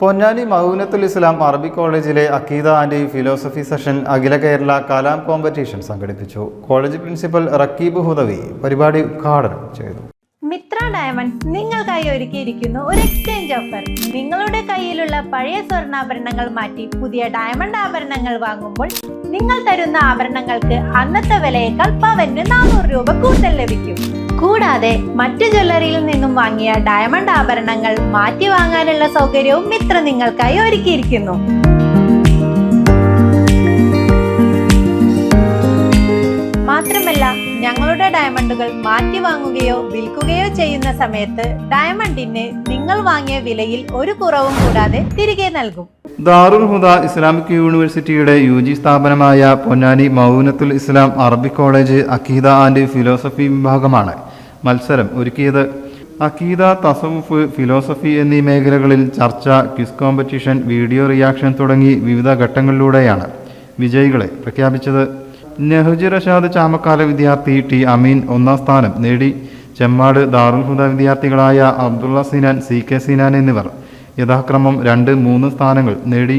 പൊന്നാനി മൗനത്തുൽ ഇസ്ലാം അറബി കോളേജിലെ അക്കീദ and philosophy session Akhila Kerala Kalam competition സംഘടിപ്പിച്ചു. കോളേജ് പ്രിൻസിപ്പൽ റക്കീബ് ഹുദവി പരിപാടി ഉദ്ഘാടനം ചെയ്തു. മിത്ര ഡയമണ്ട് നിങ്ങൾക്കായി ഒരുക്കിയിരിക്കുന്നു ഒരു എക്സ്ചേഞ്ച് ഓഫർ നിങ്ങളുടെ കയ്യിലുള്ള പഴയ സ്വർണാഭരണങ്ങൾ മാറ്റി പുതിയ ഡയമണ്ട് ആഭരണങ്ങൾ വാങ്ങുമ്പോൾ നിങ്ങൾ തരുന്ന ആഭരണങ്ങൾക്ക് അന്നത്തെ വിലയേക്കാൾ പവന് നാനൂറ് രൂപ കൂടുതൽ ലഭിക്കും. കൂടാതെ മറ്റു ജ്വല്ലറിയിൽ നിന്നും വാങ്ങിയ ഡയമണ്ട് ആഭരണങ്ങൾ മാറ്റി വാങ്ങാനുള്ള സൗകര്യവും മിത്ര നിങ്ങൾക്കായി ഒരുക്കിയിരിക്കുന്നു. ഡയമണ്ടുകൾ മാറ്റി വാങ്ങുകയോ വിൽക്കുകയോ ചെയ്യുന്ന സമയത്ത് ഡയമണ്ടിന് നിങ്ങൾ വാങ്ങിയ വിലയിൽ ഒരു കുറവും കൂടാതെ തിരികെ നൽകും. ദാറുൽ ഹുദ ഇസ്ലാമിക് യൂണിവേഴ്സിറ്റിയുടെ യു ജി സ്ഥാപനമായ പൊന്നാനി മൗനത്തുൽ ഇസ്ലാം അറബിക് കോളേജ് അഖീദ ആൻഡ് ഫിലോസഫി വിഭാഗമാണ് മത്സരം ഒരുക്കിയത്. അഖീദ തസവുഫ് ഫിലോസഫി എന്നീ മേഖലകളിൽ ചർച്ച ക്വിസ് കോമ്പറ്റീഷൻ വീഡിയോ റിയാക്ഷൻ തുടങ്ങി വിവിധ ഘട്ടങ്ങളിലൂടെയാണ്. വിജയികളെ പ്രഖ്യാപിച്ചത്. നെഹ്ജി റഷാദ് ചാമക്കാല വിദ്യാർത്ഥി ടി അമീൻ ഒന്നാം സ്ഥാനം നേടി. ചെമ്മാട് ദാറുൽ ഹുദ വിദ്യാർത്ഥികളായ അബ്ദുള്ള സിനാൻ സി കെ സിനാൻ എന്നിവർ യഥാക്രമം രണ്ട് മൂന്ന് സ്ഥാനങ്ങൾ നേടി.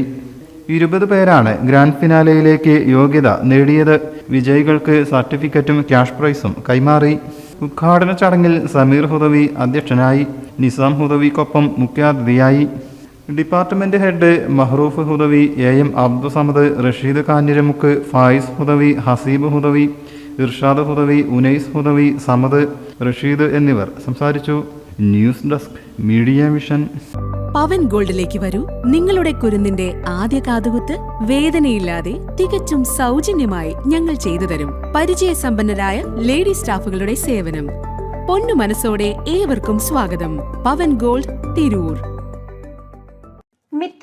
ഇരുപത് പേരാണ് ഗ്രാൻഡ് ഫിനാലയിലേക്ക് യോഗ്യത നേടിയത്. വിജയികൾക്ക് സർട്ടിഫിക്കറ്റും ക്യാഷ് പ്രൈസും കൈമാറി. ഉദ്ഘാടന ചടങ്ങിൽ സമീർ ഹുദവി അധ്യക്ഷനായി. നിസാം ഹുദവിക്കൊപ്പം മുഖ്യാതിഥിയായി. Department head Mahroof Hudawi A M Abdussamad Rasheed Kanhiramukku Faiz Hudawi Haseeb Hudawi Irshad Hudawi Unais Hudawi Samad Rasheed എന്നിവർ സംസാരിച്ചു. News desk media mission Pavan ഗോൾഡിലേക്ക് വരൂ. നിങ്ങളുടെ കുരുന്നിന്റെ ആദ്യ കാതുകുത്ത് വേദനയില്ലാതെ തികച്ചും സൗജന്യമായി ഞങ്ങൾ ചെയ്തു തരും. പരിചയസമ്പന്നരായ ലേഡി സ്റ്റാഫുകളുടെ സേവനം. പൊന്നു മനസ്സോടെ ഏവർക്കും സ്വാഗതം. പവൻ ഗോൾഡ് തിരൂർ.